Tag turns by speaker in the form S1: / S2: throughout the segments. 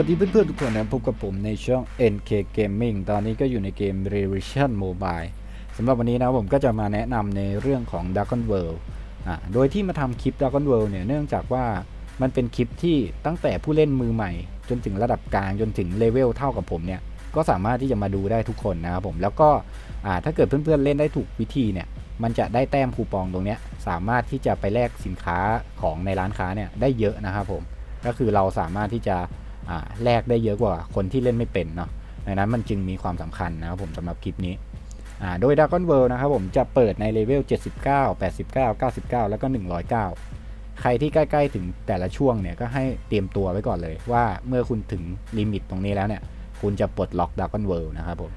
S1: วัสดีเพื่อนๆทุกคนนะพบกับผมในช่อง NK Gaming ตอนนี้ก็อยู่ในเกม Revolution Mobile สำหรับวันนี้นะผมก็จะมาแนะนำในเรื่องของ Dragon World อ่าโดยที่มาทำคลิป Dragon World เนี่ยเนื่องจากว่ามันเป็นคลิปที่ตั้งแต่ผู้เล่นมือใหม่ จนถึงระดับกลางจนถึงเลเวลเท่ากับผมเนี่ยก็สามารถที่จะมาดูได้ทุกคนนะครับผมแล้วก็อ่าถ้าเกิดเพื่อนๆเล่นได้ถูกวิธีเนี่ยมันจะได้แต้มคูปองตรงเนี้ยสามารถที่จะไปแลกสินค้าของในร้านค้าเนี่ยได้เยอะนะครับผมก็คือเราสามารถที่จะ แลกได้เยอะกว่าคนที่เล่นไม่เป็นเนาะดังนั้นมันจึงมีความสำคัญนะครับผมสำหรับคลิปนี้โดย Dragon World นะครับผมจะเปิดในเลเวล 79 89 99 แล้วก็ 109 ใครที่ใกล้ๆถึงแต่ละช่วงเนี่ยก็ให้เตรียมตัวไว้ก่อนเลยว่าเมื่อคุณถึงลิมิตตรงนี้แล้วเนี่ยคุณจะปลดล็อก Dragon World นะครับผม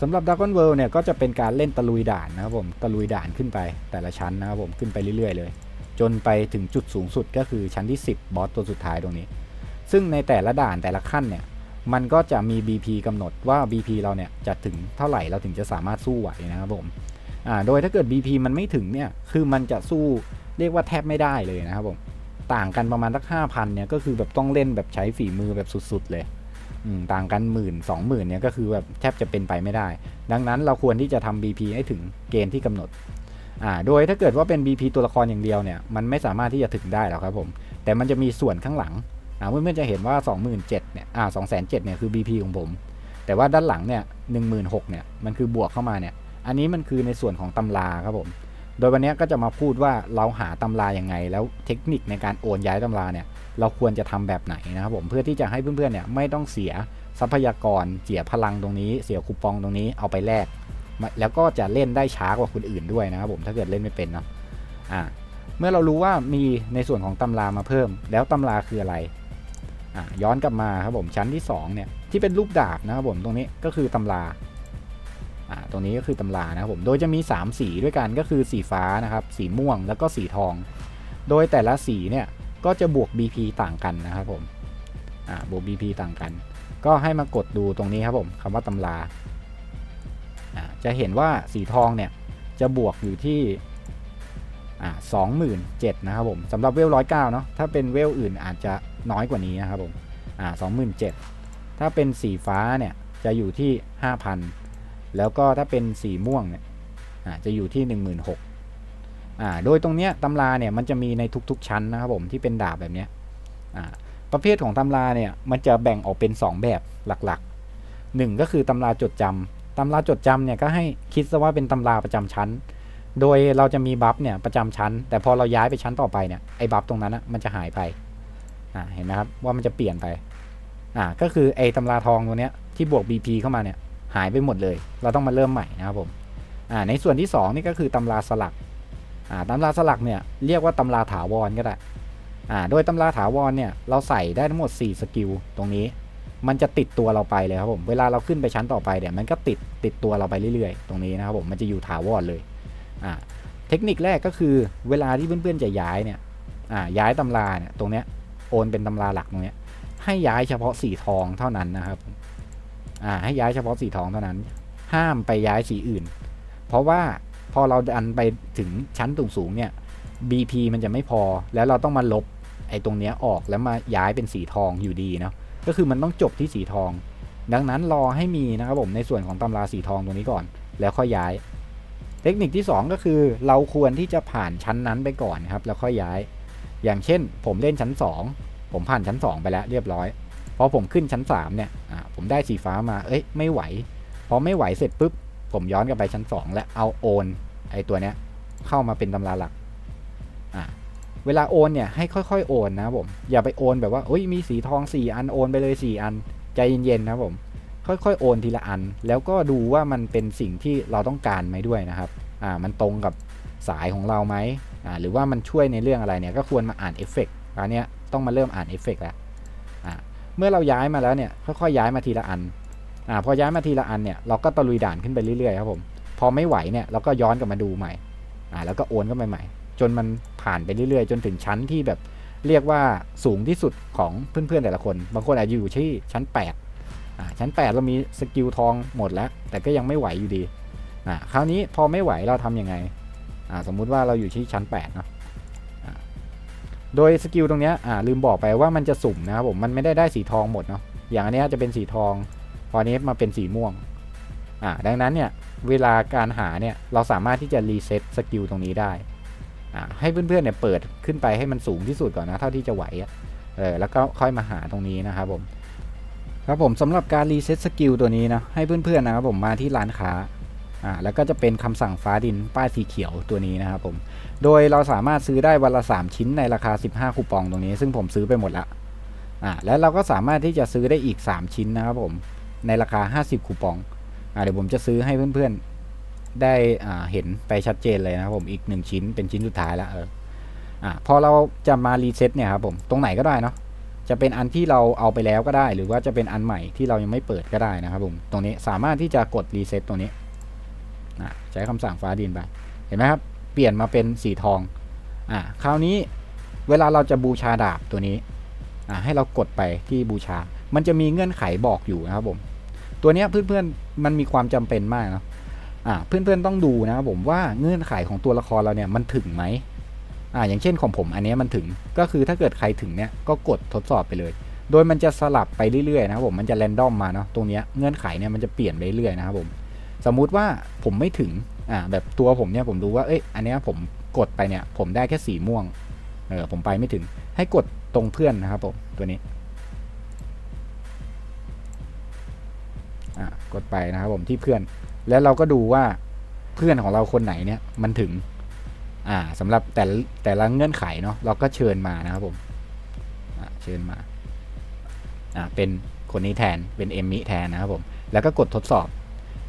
S1: สำหรับ Dragon World เนี่ยก็จะเป็นการเล่นตะลุยด่านนะครับผมตะลุยด่านขึ้นไปแต่ละชั้นนะครับผมขึ้นไปเรื่อยๆเลย จนไปถึงจุดสูงสุดก็คือชั้นที่ 10 บอสตัวสุดท้ายตรงนี้ ซึ่งในแต่ละด่านแต่ละขั้นเนี่ยมันก็จะมี BP กำหนดว่า BP เราเนี่ยจะถึงเท่าไหร่เราถึงจะสามารถสู้ไหวนะครับผมอ่าโดยถ้าเกิด BP มันไม่ถึงเนี่ยคือมันจะสู้เรียกว่าแทบไม่ได้เลยนะครับผมต่างกันประมาณสักห้าพันเนี่ยก็คือแบบต้องเล่นแบบใช้ฝีมือแบบสุด ๆ เลยต่างกันหมื่นสองหมื่นเนี่ยก็คือแบบแทบจะเป็นไปไม่ได้ ดังนั้นเราควรที่จะทำ BP ให้ถึงเกณฑ์ที่กำหนดอ่าโดยถ้าเกิดว่าเป็น BP ตัวละครอย่างเดียวเนี่ยมันไม่สามารถที่จะถึงได้หรอกครับผมแต่มันจะมีส่วนข้างหลัง เพื่อนๆจะเห็นว่า 27,000เนี่ยอ่า207,000เนี่ยคือ BP ของผม แต่ว่าด้านหลังเนี่ย16,000เนี่ยมันคือบวกเข้ามาเนี่ยอันนี้มันคือในส่วนของตำราครับผม โดยวันนี้ก็จะมาพูดว่าเราหาตำราอยังไง แล้วเทคนิคในการโอนย้ายตำราเนี่ยเราควรจะทำแบบไหนนะครับผมเพื่อที่จะให้เพื่อนๆเนี่ยไม่ต้องเสียทรัพยากรเสียพลังตรงนี้ เสียคูปองตรงนี้เอาไปแลกแล้วก็จะเล่นได้ช้ากว่าคนอื่นด้วยนะครับผมถ้าเกิดเล่นไม่เป็นเนาะอ่าเมื่อเรารู้ว่ามีในส่วนของตำรามาเพิ่ม แล้วตำราคืออะไร ย้อนกลับมาครับผมชั้นที่2เนี่ยที่เป็นรูปดาบนะครับผมตรงนี้ก็คือตำราตรงนี้ก็คือตำรานะครับผมโดยจะมี 3 สีด้วยกันก็คือสีฟ้านะครับสีม่วงแล้วก็สีทอง โดยแต่ละสีเนี่ยก็จะบวก BP ต่างกันนะครับผมบวก BP ต่างกัน ก็ให้มากดดูตรงนี้ครับผมคำว่าตำราจะเห็นว่าสีทองเนี่ยจะบวกอยู่ที่สองหมื่นเจ็ดนะครับผมสำหรับเวลร้อยเก้าเนาะถ้าเป็นเวลอื่นอาจจะ น้อยกว่านี้นะครับผมอ่าสองหมื่นเจ็ดถ้าเป็นสีฟ้าเนี่ยจะอยู่ที่ห้าพันแล้วก็ถ้าเป็นสีม่วงเนี่ยอ่าจะอยู่ที่หนึ่งหมื่นหกอ่าโดยตรงเนี้ยตำราเนี่ยมันจะมีในทุกๆชั้นนะครับผมที่เป็นดาบแบบเนี้ยอ่าประเภทของตำราเนี่ยมันจะแบ่งออกเป็น 2 แบบหลักๆหนึ่งก็คือตำราจดจำตำราจดจำเนี่ยก็ให้คิดซะว่าเป็นตำราประจำชั้น โดยเราจะมีบัฟเนี่ยประจำชั้น แต่พอเราย้ายไปชั้นต่อไปเนี่ยไอ้บัฟตรงนั้นนะมันจะหายไป อ่าเห็นไหมครับว่ามันจะเปลี่ยนไปอ่าก็คือไอ้ตำราทองตัวเนี้ยที่บวก BP เข้ามาเนี่ยหายไปหมดเลย เราต้องมาเริ่มใหม่นะครับผมอ่าในส่วนที่ 2 นี่ก็คือตำราสลักอ่าตำราสลักเนี่ยเรียกว่าตำราถาวรก็ได้อ่าโดยตำราถาวรเนี่ยเราใส่ได้ทั้งหมด 4 สกิลตรงนี้ มันจะติดตัวเราไปเลยครับผมเวลาเราขึ้นไปชั้นต่อไปเนี่ยมันก็ติดติดตัวเราไปเรื่อยๆ ตรงนี้นะครับผมมันจะอยู่ถาวรเลยอ่าเทคนิคแรกก็คือเวลาที่เพื่อนๆจะย้ายเนี่ยอ่าย้ายตำราเนี่ยตรงเนี้ย โอนเป็นตำราหลักตรงนี้ให้ย้ายเฉพาะสีทองเท่านั้นนะครับ อ่า ให้ย้ายเฉพาะสีทองเท่านั้น ห้ามไปย้ายสีอื่น เพราะว่าพอเราดันไปถึงชั้นสูงเนี่ย BP มันจะไม่พอ แล้วเราต้องมาลบไอ้ตรงเนี้ยออกแล้วมาย้ายเป็นสีทองอยู่ดีเนาะ ก็คือมันต้องจบที่สีทอง ดังนั้นรอให้มีนะครับผมในส่วนของตำราสีทองตรงนี้ก่อน แล้วค่อยย้าย เทคนิคที่ 2 ก็คือเราควรที่จะผ่านชั้นนั้นไปก่อนครับ แล้วค่อยย้าย อย่างเช่น ผมเล่นชั้น 2 ผมผ่านชั้น 2 ไปแล้วเรียบร้อย พอผมขึ้นชั้น 3 เนี่ยผมได้สีฟ้ามา เอ้ย ไม่ไหว พอไม่ไหวเสร็จปุ๊บ ผมย้อนกลับไปชั้น 2 และเอาโอน ไอตัวเนี้ยเข้ามาเป็นตำราหลัก อ่าเวลาโอนเนี่ยให้ค่อยๆโอนนะผม อย่าไปโอนแบบว่าเอ้ยมีสีทอง 4 อันโอนไปเลย 4 อัน ใจเย็นๆนะผม ค่อยๆโอนทีละอัน แล้วก็ดูว่ามันเป็นสิ่งที่เราต้องการไหมด้วยนะครับ อ่า มันตรงกับ สายของเราไหมหรือว่ามันช่วยในเรื่องอะไรเนี่ยก็ควรมาอ่านเอฟเฟกต์อันนี้ต้องมาเริ่มอ่านเอฟเฟกต์แล้วเมื่อเราย้ายมาแล้วเนี่ยค่อยๆย้ายมาทีละอันอพอย้ายมาทีละอันเนี่ยเราก็ตะลุยด่านขึ้นไปเรื่อยๆครับผมพอไม่ไหวเนี่ยเราก็ย้อนกลับมาดูใหม่แล้วก็โอนเข้าไปใหม่ จนมันผ่านไปเรื่อยๆ จนถึงชั้นที่แบบเรียกว่าสูงที่สุดของเพื่อนๆแต่ละคน บางคนอาจจะอยู่ที่ชั้น 8 ชั้น 8 เรามีสกิลทองหมดแล้ว แต่ก็ยังไม่ไหวอยู่ดี คราวนี้พอไม่ไหวเราทำยังไง สมมุติว่าเราอยู่ที่ชั้น8เนาะโดยสกิลตรงนี้ลืมบอกไปว่ามันจะสุ่มนะครับผมมันไม่ได้ได้สีทองหมดเนาะอย่างอันนี้จะเป็นสีทองพออันนี้มาเป็นสีม่วงอ่าดังนั้นเนี่ยเวลาการหาเนี่ยเราสามารถที่จะรีเซ็ตสกิลตรงนี้ได้อ่าให้เพื่อนๆเนี่ยเปิดขึ้นไปให้มันสูงที่สุดก่อนนะเท่าที่จะไหวเออแล้วก็ค่อยมาหาตรงนี้นะครับผมครับผมสำหรับการรีเซ็ตสกิลตัวนี้นะให้เพื่อนๆนะครับผมมาที่ร้านค้า อ่าแล้วก็จะเป็นคำสั่งฟ้าดินป้ายสีเขียวตัวนี้นะครับผมโดยเราสามารถซื้อได้วันละ 3 ชิ้นในราคา 15 คูปองตรงนี้ ซึ่งผมซื้อไปหมดละอ่าแล้วเราก็สามารถที่จะซื้อได้อีก 3 ชิ้นนะครับผมในราคา 50 คูปองอ่าเดี๋ยวผมจะซื้อให้เพื่อนๆได้อ่าเห็นไปชัดเจนเลยนะครับผมอีก 1 ชิ้นเป็นชิ้นสุดท้ายล้วเอออ่าพอเราจะมารีเซ็ตเนี่ยครับผมตรงไหนก็ได้เนาะจะเป็นอันที่เราเอาไปแล้วก็ได้ หรือว่าจะเป็นอันใหม่ที่เรายังไม่เปิดก็ได้นะครับผมตรงนี้สามารถที่จะกดรีเซ็ตตรงนี้ ใช้คำสั่งฟ้าดินไป เห็นไหมครับ เปลี่ยนมาเป็นสีทอง อ่าคราวนี้เวลาเราจะบูชาดาบตัวนี้ อ่าให้เรากดไปที่บูชา มันจะมีเงื่อนไขบอกอยู่นะครับผม ตัวเนี้ยเพื่อนๆมันมีความจำเป็นมากนะอ่าเพื่อนๆต้องดูนะครับผมว่าเงื่อนไขของตัวละครเราเนี่ยมันถึงไหมอ่าอย่างเช่นของผมอันเนี้ยมันถึงก็คือถ้าเกิดใครถึงเนี่ยก็กดทดสอบไปเลย โดยมันจะสลับไปเรื่อยๆนะครับผมมันจะแรนดอมมาเนาะตรงเนี้ยเงื่อนไขเนี่ยมันจะเปลี่ยนไปเรื่อยๆนะครับผม สมมุติว่าผมไม่ถึงอ่าแบบตัวผมเนี่ยผมดูว่าเอ้ยอันเนี้ยผมกดไปเนี่ยผมได้แค่สีม่วงเออผมไปไม่ถึงให้กดตรงเพื่อนนะครับผมตัวนี้อ่ากดไปนะครับผมที่เพื่อน แล้วเราก็ดูว่าเพื่อนของเราคนไหนเนี่ยมันถึงอ่าสำหรับแต่แต่ละเงื่อนไขเนาะเราก็เชิญมานะครับผมอ่าเชิญมาอ่าเป็นคนนี้แทนเป็นเอมมิแทนนะครับผมแล้วก็กดทดสอบ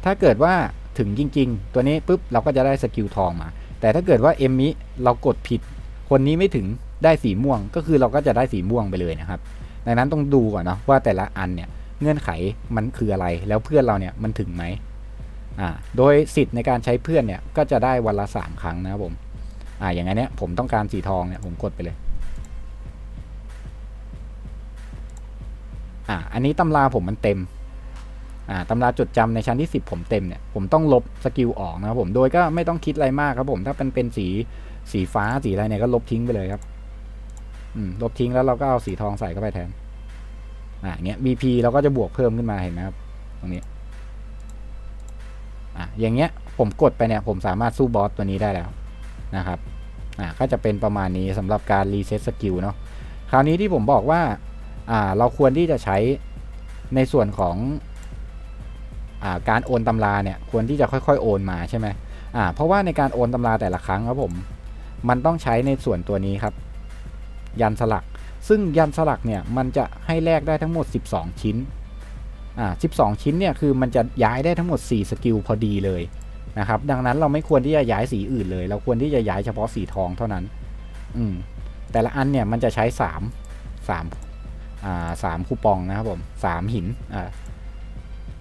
S1: ถ้าเกิดว่าถึงจริง ๆ ตัวนี้ปุ๊บเราก็จะได้สกิลทองมา แต่ถ้าเกิดว่าเอมมิเรากดผิด คนนี้ไม่ถึงได้สีม่วง ก็คือเราก็จะได้สีม่วงไปเลยนะครับ ดังนั้นต้องดูก่อนเนาะว่าแต่ละอันเนี่ยเงื่อนไขมันคืออะไร แล้วเพื่อนเราเนี่ยมันถึงไหมอ่า โดยสิทธิ์ในการใช้เพื่อนเนี่ยก็จะได้วันละสามครั้งนะครับผม อ่า อย่างนี้เนี่ยผมต้องการสีทองเนี่ยผมกดไปเลย อ่า อันนี้ตำราผมมันเต็ม ตำราจดจำในชั้นที่ 10 ผมเต็มเนี่ยผมต้องลบสกิลออกนะครับผมโดยก็ไม่ต้องคิดอะไรมากครับผมถ้าเป็นเป็นสีสีฟ้าสีอะไรเนี่ยก็ลบทิ้งไปเลยครับอืมลบทิ้งแล้วเราก็เอาสีทองใส่เข้าไปแทนอ่าเนี้ย BP เราก็จะบวกเพิ่มขึ้นมาเห็นไหมครับตรงนี้อ่าอย่างเงี้ยผมกดไปเนี่ยผมสามารถสู้บอสตัวนี้ได้แล้วนะครับอ่าก็จะเป็นประมาณนี้สำหรับการรีเซ็ตสกิลเนาะคราวนี้ที่ผมบอกว่าอ่าเราควรที่จะใช้ในส่วนของ การโอนตำราเนี่ยควรที่จะค่อยๆ โอนมาใช่ไหมเพราะว่าในการโอนตำราแต่ละครั้งครับผม มันต้องใช้ในส่วนตัวนี้ครับ ยันสลัก ซึ่งยันสลักเนี่ยมันจะให้แลกได้ทั้งหมด 12 ชิ้นอ่า12 ชิ้นเนี่ยคือมันจะย้ายได้ทั้งหมด 4 สกิลพอดีเลยนะครับ ดังนั้นเราไม่ควรที่จะย้ายสีอื่นเลย เราควรที่จะย้ายเฉพาะสีทองเท่านั้น อืม แต่ละอันเนี่ยมันจะใช้ 3 3อ่าสามคูปองนะครับผมสามหิน อ่า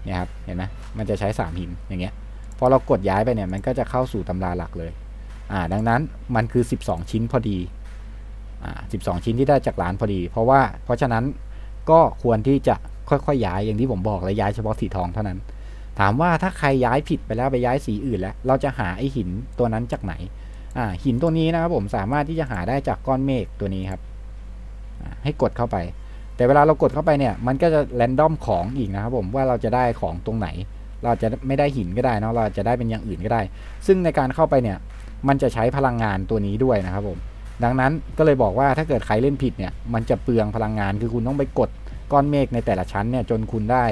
S1: เนี่ยครับเห็นไหมมันจะใช้ 3 หินอย่างเงี้ยพอเรากดย้ายไปเนี่ยมันก็จะเข้าสู่ตำราหลักเลยอ่าดังนั้นมันคือ 12 ชิ้นพอดีอ่า12 ชิ้นที่ได้จากร้านพอดี เพราะว่าเพราะฉะนั้นก็ควรที่จะค่อยๆย้ายอย่างที่ผมบอกเลยย้ายเฉพาะสีทองเท่านั้น ถามว่าถ้าใครย้ายผิดไปแล้วไปย้ายสีอื่นแล้ว เราจะหาไอหินตัวนั้นจากไหนอ่าหินตัวนี้นะครับผมสามารถที่จะหาได้จากก้อนเมฆตัวนี้ครับให้กดเข้าไป แต่เวลาเรากดเข้าไปเนี่ยมันก็จะแรนดอมของอีกนะครับผมว่าเราจะได้ของตรงไหน เราจะไม่ได้หินก็ได้นะเราจะได้เป็นอย่างอื่นก็ได้ ซึ่งในการเข้าไปเนี่ยมันจะใช้พลังงานตัวนี้ด้วยนะครับผมดังนั้นก็เลยบอกว่าถ้าเกิดใครเล่นผิดเนี่ยมันจะเปลืองพลังงานคือคุณต้องไปกดก้อนเมฆในแต่ละชั้นเนี่ยจนคุณได้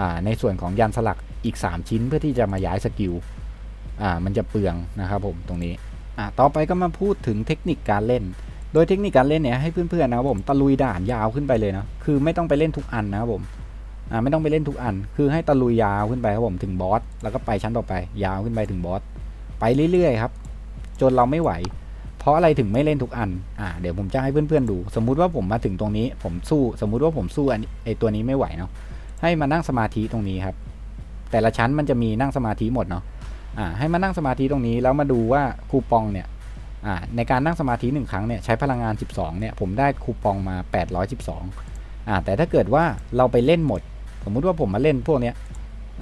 S1: อ่าในส่วนของยันสลักอีก 3 ชิ้นเพื่อที่จะมาย้ายสกิลมันจะเปลืองนะครับผมตรงนี้อ่าต่อไปก็มาพูดถึงเทคนิคการเล่น โดยเทคนิคการเล่นเนี่ยให้เพื่อนๆนะครับผมตะลุยด่านยาวขึ้นไปเลยนะคือไม่ต้องไปเล่นทุกอันนะครับผมอ่าไม่ต้องไปเล่นทุกอัน คือให้ตะลุยยาวขึ้นไปครับผมถึงบอสแล้วก็ไปชั้นต่อไป ยาวขึ้นไปถึงบอสไปเรื่อยๆครับจนเราไม่ไหว เพราะอะไรถึงไม่เล่นทุกอันอ่าเดี๋ยวผมจะให้เพื่อนๆดู สมมุติว่าผมมาถึงตรงนี้ ผมสู้สมมุติว่าผมสู้อันไอตัวนี้ไม่ไหวเนาะให้มานั่งสมาธิตรงนี้ครับ แต่ละชั้นมันจะมีนั่งสมาธิหมดเนาะอ่าให้มานั่งสมาธิตรงนี้แล้วมาดูว่าคูปองเนี่ย ในการนั่งสมาธิหนึ่งครั้งเนี่ยใช้พลังงาน 12เนี่ยผมได้คูปองมา 812อ่าแต่ถ้าเกิดว่าเราไปเล่นหมด สมมุติว่าผมมาเล่นพวกเนี้ย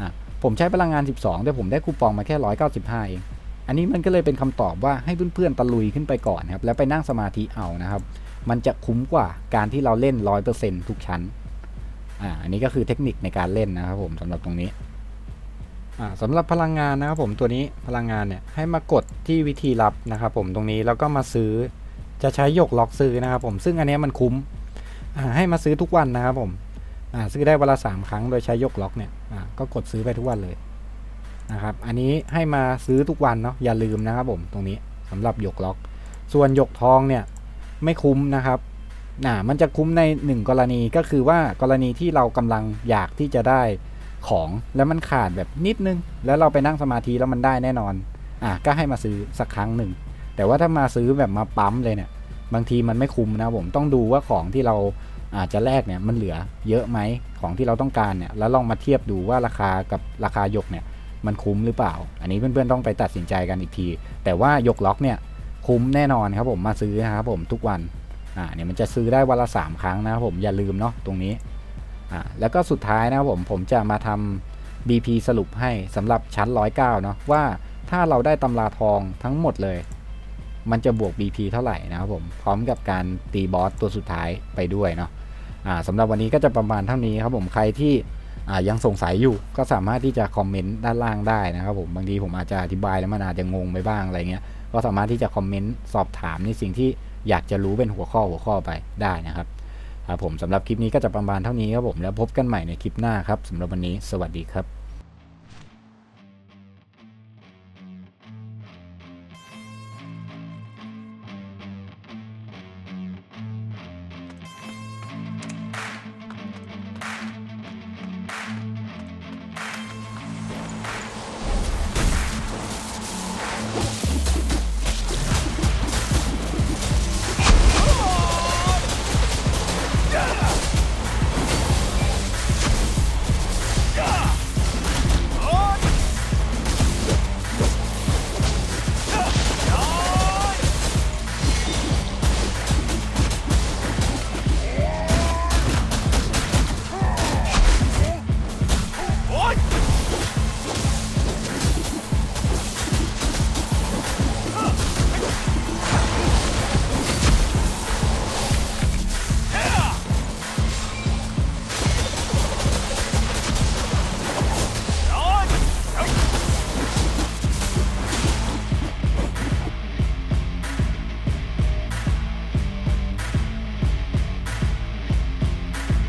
S1: อ่าผมใช้พลังงาน 12 แต่ผมได้คูปองมาแค่ 195 เอง อันนี้มันก็เลยเป็นคำตอบว่าให้เพื่อนๆตะลุยขึ้นไปก่อนครับแล้วไปนั่งสมาธิเอานะครับ มันจะคุ้มกว่าการที่เราเล่นร้อยเปอร์เซ็นทุกชั้นอ่าอันนี้ก็คือเทคนิคในการเล่นนะครับผมสำหรับตรงนี้ สำหรับพลังงานนะครับผมตัวนี้พลังงานเนี่ยให้มากดที่วิธีรับนะครับผมตรงนี้แล้วก็มาซื้อจะใช้หยกล็อกซื้อนะครับผมซึ่งอันนี้มันคุ้มอ่าให้มาซื้อทุกวันนะครับผมอ่าซื้อได้วันละสามครั้งโดยใช้ยกล็อกเนี่ยอ่าก็กดซื้อไปทุกวันเลยนะครับอันนี้ให้มาซื้อทุกวันเนาะอย่าลืมนะครับผมตรงนี้สำหรับหยกล็อก ส่วนหยกทองเนี่ยไม่คุ้มนะครับน่ามันจะคุ้มในหนึ่งกรณีก็คือว่ากรณีที่เรากำลังอยากที่จะได้ ของแล้วมันขาดแบบนิดนึง แล้วเราไปนั่งสมาธิแล้วมันได้แน่นอน อะก็ให้มาซื้อสักครั้งหนึ่ง แต่ว่าถ้ามาซื้อแบบมาปั๊มเลยเนี่ย บางทีมันไม่คุ้มนะผมต้องดูว่าของที่เราอาจจะแลกเนี่ยมันเหลือเยอะไหมของที่เราต้องการเนี่ยแล้วลองมาเทียบดูว่าราคากับราคายกเนี่ยมันคุ้มหรือเปล่า อันนี้เพื่อนๆต้องไปตัดสินใจกันอีกที แต่ว่ายกล็อกเนี่ยคุ้มแน่นอนครับผมมาซื้อนะครับผมทุกวันอ่าเนี่ยมันจะซื้อได้วันละสามครั้งนะครับผมอย่าลืมเนาะตรงนี้ อ่าแล้วก็สุดท้ายนะครับผมผมจะมาทำ BP สรุปให้สำหรับชั้น 109เนาะว่าถ้าเราได้ตำราทองทั้งหมดเลย มันจะบวก BP เท่าไหร่นะครับผมพร้อมกับการตีบอสตัวสุดท้ายไปด้วยเนาะอ่าสำหรับวันนี้ก็จะประมาณเท่านี้ครับผมใครที่ยังสงสัยอยู่ก็สามารถที่จะคอมเมนต์ด้านล่างได้นะครับผมบางทีผมอาจจะอธิบายแล้วมันอาจจะงงไปบ้างอะไรเงี้ยก็สามารถที่จะคอมเมนต์สอบถามในสิ่งที่อยากจะรู้เป็นหัวข้อหัวข้อไปได้นะครับ ครับผมสำหรับคลิปนี้ก็จะประมาณเท่านี้ครับผมแล้วพบกันใหม่ในคลิปหน้าครับสำหรับวันนี้ สวัสดีครับ